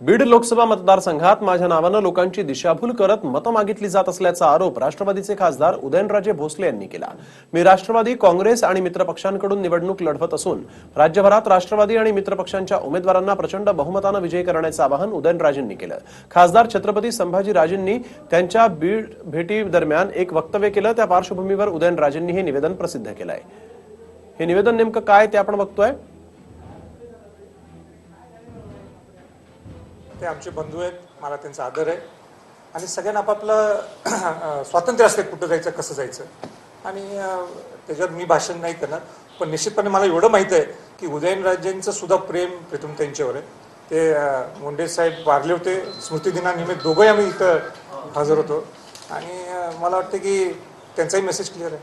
बीड लोकसभा मतदारसंघात माझ्या नावानं लोकांची दिशाभूल करत मतं मागितली जात असल्याचा आरोप राष्ट्रवादीचे खासदार उदयनराजे भोसले यांनी केला. मी राष्ट्रवादी काँग्रेस आणि मित्रपक्षांकडून निवडणूक लढवत असून राज्यभरात राष्ट्रवादी आणि मित्रपक्षांच्या उमेदवारांना प्रचंड बहुमतानं विजयी करण्याचं आवाहन उदयनराजेंनी केलं. खासदार छत्रपती संभाजीराजेंनी त्यांच्या बीड भेटी दरम्यान एक वक्तव्य केलं. त्या पार्श्वभूमीवर उदयनराजेंनी हे निवेदन प्रसिद्ध केलंय. हे निवेदन नेमकं काय ते आपण बघतोय. ते आमचे बंधू आहेत मला त्यांचा आदर आहे. आणि सगळ्यांना आपापलं स्वातंत्र्य असते कुठं जायचं कसं जायचं. आणि त्याच्यावर त्याच्यात मी भाषण नाही करणार पण निश्चितपणे मला एवढं माहीत आहे की उदयनराजेंचं सुद्धा प्रेम प्रीतम त्यांच्यावर आहे. ते मुंडे साहेब वारले होते स्मृतिदिनानिमित्त दोघंही आम्ही इथं हजर होतो. आणि मला वाटतं की त्यांचाही मेसेज क्लिअर आहे.